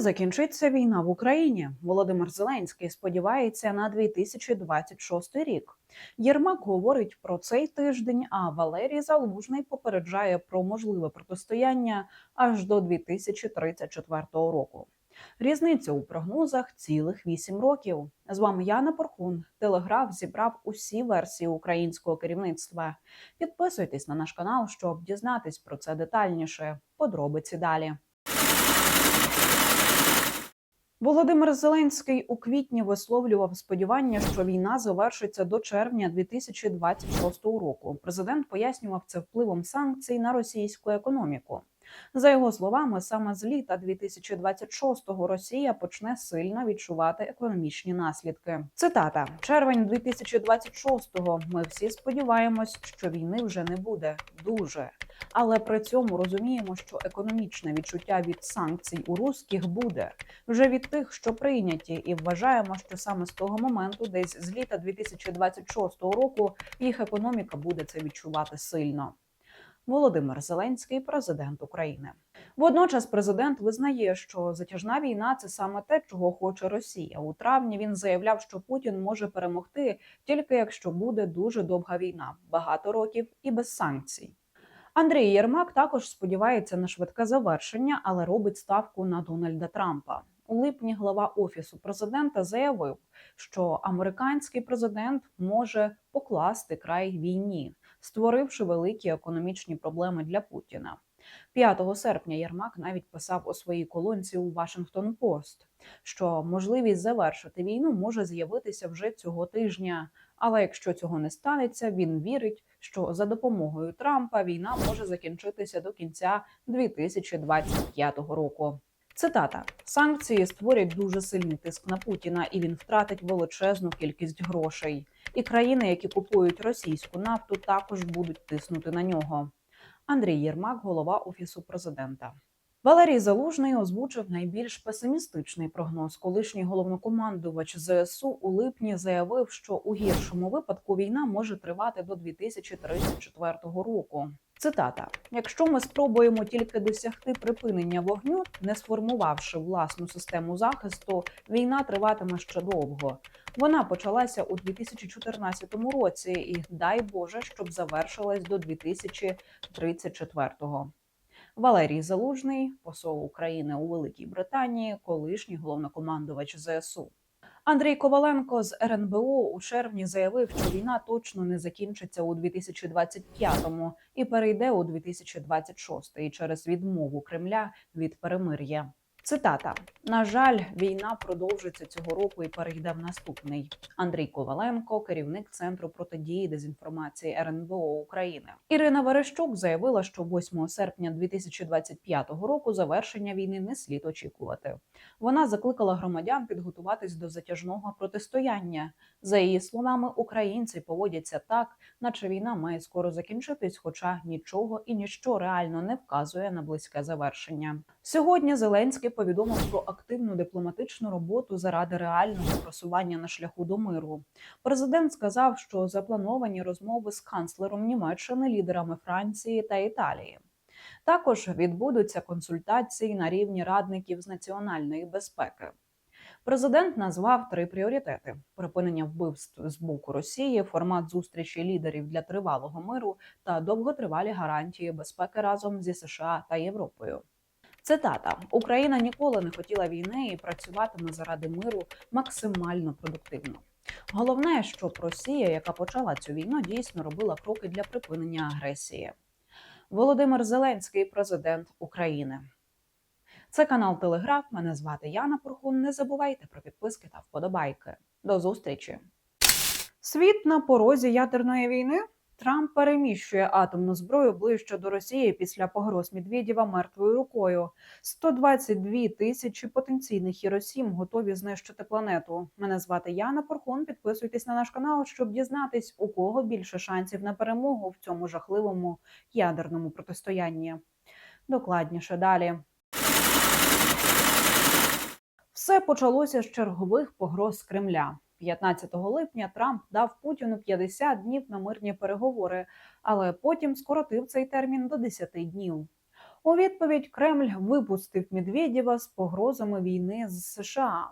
Закінчиться війна в Україні, Володимир Зеленський сподівається на 2026 рік. Єрмак говорить про цей тиждень, а Валерій Залужний попереджає про можливе протистояння аж до 2034 року. Різниця у прогнозах цілих вісім років. З вами Яна Порхун. Телеграф зібрав усі версії українського керівництва. Підписуйтесь на наш канал, щоб дізнатись про це детальніше. Подробиці далі. Володимир Зеленський у квітні висловлював сподівання, що війна завершиться до червня 2026 року. Президент пояснював це впливом санкцій на російську економіку. За його словами, саме з літа 2026-го Росія почне сильно відчувати економічні наслідки. Цитата: червень 2026-го Ми всі сподіваємось, що війни вже не буде дуже, але при цьому розуміємо, що економічне відчуття від санкцій у русських буде вже від тих, що прийняті, і вважаємо, що саме з того моменту, десь з літа 2026 року, їх економіка буде це відчувати сильно. Володимир Зеленський, президент України. Водночас, президент визнає, що затяжна війна це саме те, чого хоче Росія. У травні він заявляв, що Путін може перемогти тільки якщо буде дуже довга війна, багато років і без санкцій. Андрій Єрмак також сподівається на швидке завершення, але робить ставку на Дональда Трампа. У липні глава офісу президента заявив, що американський президент може покласти край війні, створивши великі економічні проблеми для Путіна. 5 серпня Єрмак навіть писав у своїй колонці у Вашингтон Пост, що можливість завершити війну може з'явитися вже цього тижня. Але якщо цього не станеться, він вірить, що за допомогою Трампа війна може закінчитися до кінця 2025 року. Цитата: санкції створять дуже сильний тиск на Путіна, і він втратить величезну кількість грошей. І країни, які купують російську нафту, також будуть тиснути на нього. Андрій Єрмак, голова офісу президента. Валерій Залужний озвучив найбільш песимістичний прогноз. Колишній головнокомандувач ЗСУ у липні заявив, що у гіршому випадку війна може тривати до 2034 року. Цитата: якщо ми спробуємо тільки досягти припинення вогню, не сформувавши власну систему захисту, війна триватиме ще довго. Вона почалася у 2014 році, і дай Боже, щоб завершилась до 2034-го. Валерій Залужний, посол України у Великій Британії, колишній головнокомандувач ЗСУ. Андрій Коваленко з РНБО у червні заявив, що війна точно не закінчиться у 2025-му і перейде у 2026 через відмову Кремля від перемир'я. Цитата: на жаль, війна продовжиться цього року і перейде в наступний. Андрій Коваленко, керівник центру протидії дезінформації РНБО України. Ірина Верещук заявила, що 8 серпня 2025 року завершення війни не слід очікувати. Вона закликала громадян підготуватись до затяжного протистояння. За її словами, українці поводяться так, наче війна має скоро закінчитись, хоча нічого і ніщо реально не вказує на близьке завершення. Сьогодні Зеленський повідомив про активну дипломатичну роботу заради реального просування на шляху до миру. Президент сказав, що заплановані розмови з канцлером Німеччини, лідерами Франції та Італії. Також відбудуться консультації на рівні радників з національної безпеки. Президент назвав три пріоритети: припинення вбивств з боку Росії, формат зустрічі лідерів для тривалого миру та довготривалі гарантії безпеки разом зі США та Європою. Цитата: Україна ніколи не хотіла війни і працюватиме заради миру максимально продуктивно. Головне, щоб Росія, яка почала цю війну, дійсно робила кроки для припинення агресії. Володимир Зеленський, президент України. Це канал Телеграф. Мене звати Яна Пурхун. Не забувайте про підписки та вподобайки. До зустрічі. Світ на порозі ядерної війни. Трамп переміщує атомну зброю ближче до Росії після погроз Медведєва мертвою рукою. 122 тисячі потенційних Хіросім готові знищити планету. Мене звати Яна Порхон. Підписуйтесь на наш канал, щоб дізнатись, у кого більше шансів на перемогу в цьому жахливому ядерному протистоянні. Докладніше далі. Все почалося з чергових погроз Кремля. 15 липня Трамп дав Путіну 50 днів на мирні переговори, але потім скоротив цей термін до 10 днів. У відповідь Кремль випустив Медведєва з погрозами війни з США.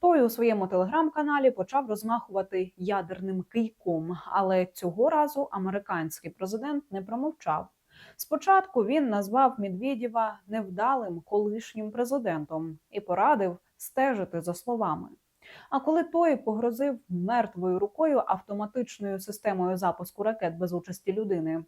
Той у своєму телеграм-каналі почав розмахувати ядерним кийком, але цього разу американський президент не промовчав. Спочатку він назвав Медведєва невдалим колишнім президентом і порадив стежити за словами. А коли той погрозив мертвою рукою автоматичною системою запуску ракет без участі людини,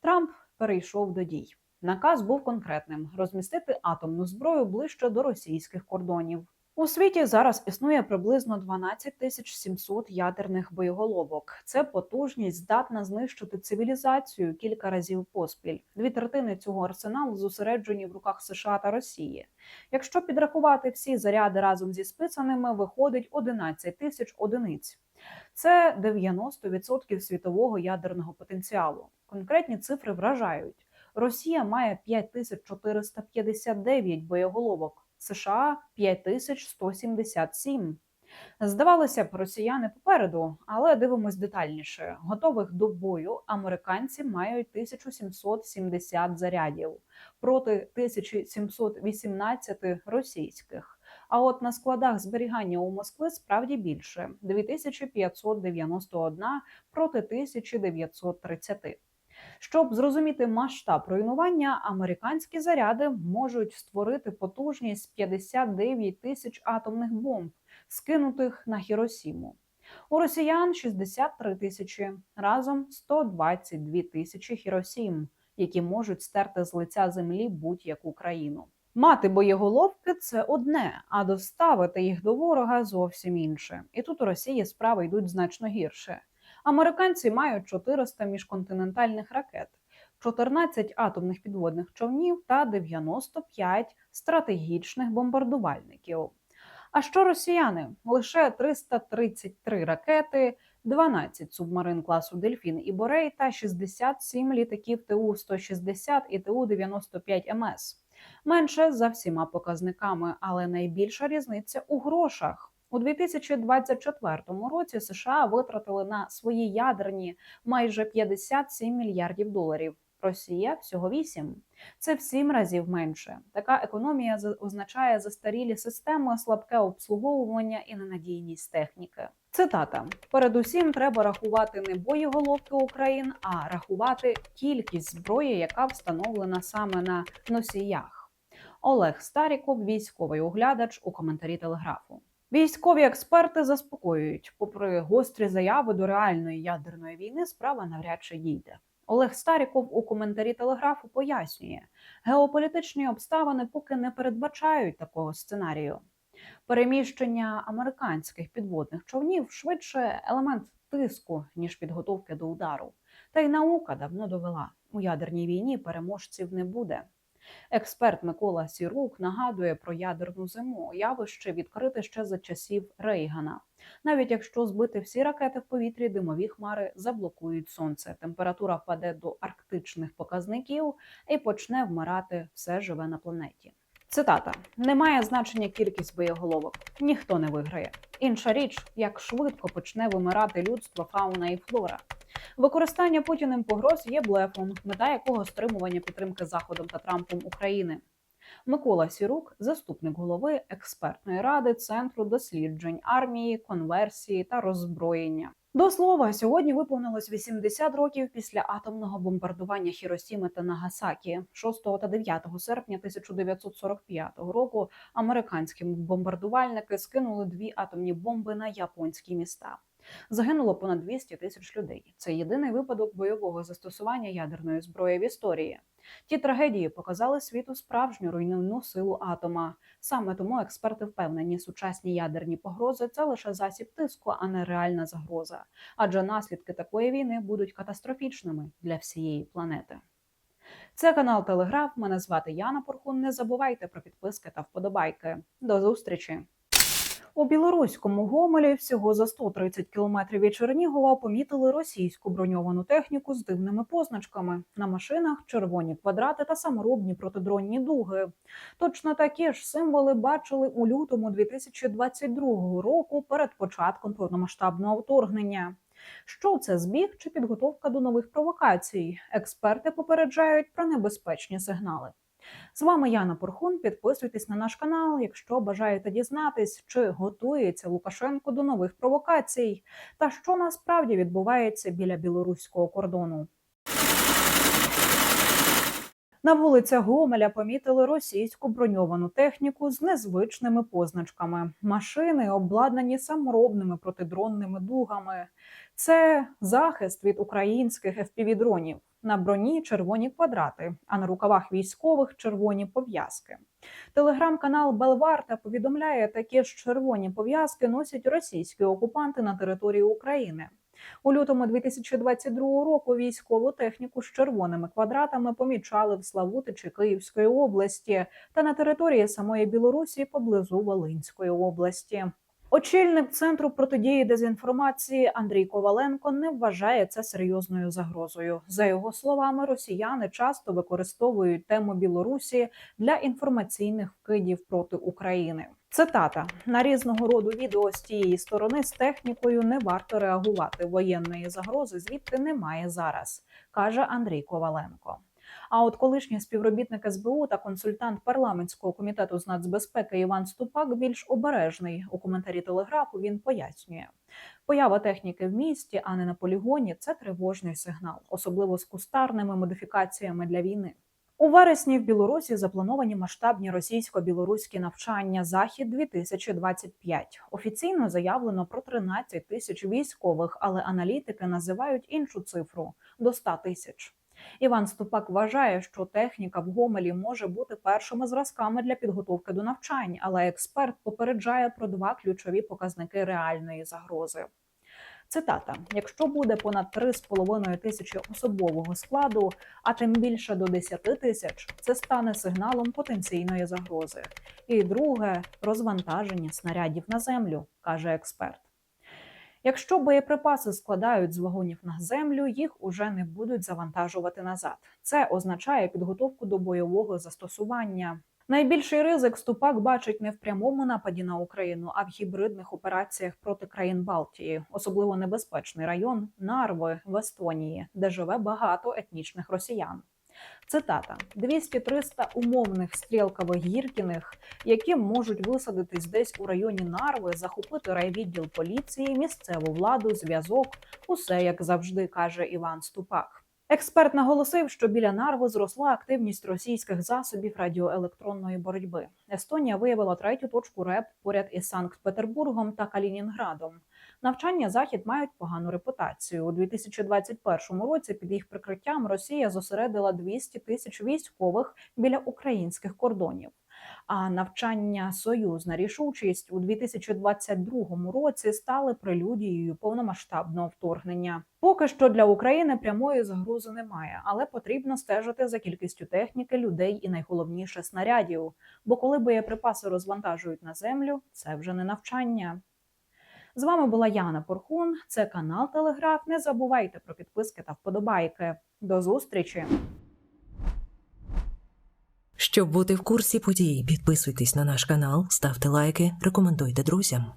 Трамп перейшов до дій. Наказ був конкретним: розмістити атомну зброю ближче до російських кордонів. У світі зараз існує приблизно 12 тисяч 700 ядерних боєголовок. Це потужність здатна знищити цивілізацію кілька разів поспіль. Дві третини цього арсеналу зосереджені в руках США та Росії. Якщо підрахувати всі заряди разом зі списаними, виходить 11 тисяч одиниць. Це 90% світового ядерного потенціалу. Конкретні цифри вражають. Росія має 5459 боєголовок. США 5177. Здавалося б, росіяни попереду, але дивимось детальніше. Готових до бою американці мають 1770 зарядів проти 1718 російських. А от на складах зберігання у Москви справді більше 2591 проти 1930. Щоб зрозуміти масштаб руйнування, американські заряди можуть створити потужність 59 тисяч атомних бомб, скинутих на Хіросіму. У росіян 63 тисячі, разом 122 тисячі Хіросім, які можуть стерти з лиця землі будь-яку країну. Мати боєголовки це одне, а доставити їх до ворога зовсім інше. І тут у Росії справи йдуть значно гірше. Американці мають 400 міжконтинентальних ракет, 14 атомних підводних човнів та 95 стратегічних бомбардувальників. А що росіяни? Лише 333 ракети, 12 субмарин класу Дельфін і Борей та 67 літаків ТУ-160 і ТУ-95 МС. Менше за всіма показниками, але найбільша різниця у грошах. У 2024 році США витратили на свої ядерні майже 57 мільярдів доларів. Росія всього 8. Це в 7 разів менше. Така економія означає застарілі системи, слабке обслуговування і ненадійність техніки. Цитата: передусім треба рахувати не боєголовки України, а рахувати кількість зброї, яка встановлена саме на носіях. Олег Старіков, військовий оглядач у коментарі телеграфу. Військові експерти заспокоюють, попри гострі заяви до реальної ядерної війни, справа навряд чи дійде. Олег Старіков у коментарі телеграфу пояснює, геополітичні обставини поки не передбачають такого сценарію. Переміщення американських підводних човнів швидше елемент тиску ніж підготовки до удару. Та й наука давно довела у ядерній війні переможців не буде. Експерт Микола Сірук нагадує про ядерну зиму, явище відкрите ще за часів Рейгана. Навіть якщо збити всі ракети в повітрі, димові хмари заблокують сонце. Температура впаде до арктичних показників і почне вмирати все живе на планеті. Цитата: немає значення кількість боєголовок, ніхто не виграє. Інша річ, як швидко почне вимирати людство, фауна і флора. Використання Путіним погроз є блефом, мета якого стримування підтримки Заходом та Трампом України. Микола Сірук, заступник голови експертної ради Центру досліджень армії, конверсії та роззброєння. До слова, сьогодні виповнилось 80 років після атомного бомбардування Хіросіми та Нагасакі. 6 та 9 серпня 1945 року американські бомбардувальники скинули дві атомні бомби на японські міста. Загинуло понад 200 тисяч людей. Це єдиний випадок бойового застосування ядерної зброї в історії. Ті трагедії показали світу справжню руйнівну силу атома. Саме тому експерти впевнені, сучасні ядерні погрози це лише засіб тиску, а не реальна загроза. Адже наслідки такої війни будуть катастрофічними для всієї планети. Це канал Телеграф. Мене звати Яна Порхун. Не забувайте про підписки та вподобайки. До зустрічі! У білоруському Гомелі всього за 130 кілометрів від Чернігова помітили російську броньовану техніку з дивними позначками. На машинах червоні квадрати та саморобні протидронні дуги. Точно такі ж символи бачили у лютому 2022 року перед початком повномасштабного вторгнення. Що це збіг чи підготовка до нових провокацій? Експерти попереджають про небезпечні сигнали. З вами Яна Порхун. Підписуйтесь на наш канал, якщо бажаєте дізнатись, чи готується Лукашенко до нових провокацій, та що насправді відбувається біля білоруського кордону. На вулицях Гомеля помітили російську броньовану техніку з незвичними позначками. Машини обладнані саморобними протидронними дугами. Це захист від українських FPV-дронів. На броні червоні квадрати, а на рукавах військових червоні пов'язки. Телеграм-канал Белварта повідомляє, такі ж червоні пов'язки носять російські окупанти на території України. У лютому 2022 року військову техніку з червоними квадратами помічали в Славутичі Київської області та на території самої Білорусі поблизу Волинської області. Очільник центру протидії дезінформації Андрій Коваленко не вважає це серйозною загрозою. За його словами, росіяни часто використовують тему Білорусі для інформаційних вкидів проти України. Цитата на різного роду відео з тієї сторони з технікою не варто реагувати. Воєнної загрози звідти немає зараз, каже Андрій Коваленко. А от колишній співробітник СБУ та консультант парламентського комітету з нацбезпеки Іван Ступак більш обережний у коментарі телеграфу. Він пояснює, поява техніки в місті, а не на полігоні це тривожний сигнал, особливо з кустарними модифікаціями для війни. У вересні в Білорусі заплановані масштабні російсько-білоруські навчання Захід 2025 Офіційно заявлено про 13 тисяч військових, але аналітики називають іншу цифру до 100 тисяч. Іван Ступак вважає, що техніка в Гомелі може бути першими зразками для підготовки до навчань, але експерт попереджає про два ключові показники реальної загрози. Цитата: якщо буде понад 3,5 тисячі особового складу, а тим більше до 10 тисяч, це стане сигналом потенційної загрози. І друге розвантаження снарядів на землю, каже експерт. Якщо боєприпаси складають з вагонів на землю, їх уже не будуть завантажувати назад. Це означає підготовку до бойового застосування. Найбільший ризик Ступак бачить не в прямому нападі на Україну, а в гібридних операціях проти країн Балтії, особливо небезпечний район Нарви в Естонії, де живе багато етнічних росіян. Цитата: 200-300 умовних стрілкових гіркіних, які можуть висадитись десь у районі Нарви, захопити райвідділ поліції, місцеву владу, зв'язок, усе як завжди каже Іван Ступак. Експерт наголосив, що біля Нарви зросла активність російських засобів радіоелектронної боротьби. Естонія виявила третю точку РЕП поряд із Санкт-Петербургом та Калінінградом. Навчання захід мають погану репутацію у 2021 році. Під їх прикриттям Росія зосередила 200 тисяч військових біля українських кордонів. А навчання союзна рішучість у 2022 році стали прелюдією повномасштабного вторгнення. Поки що для України прямої загрози немає, але потрібно стежити за кількістю техніки, людей і найголовніше снарядів. Бо коли боєприпаси розвантажують на землю, це вже не навчання. З вами була Яна Порхун. Це канал Телеграф. Не забувайте про підписки та вподобайки. До зустрічі! Щоб бути в курсі подій, підписуйтесь на наш канал, ставте лайки, рекомендуйте друзям.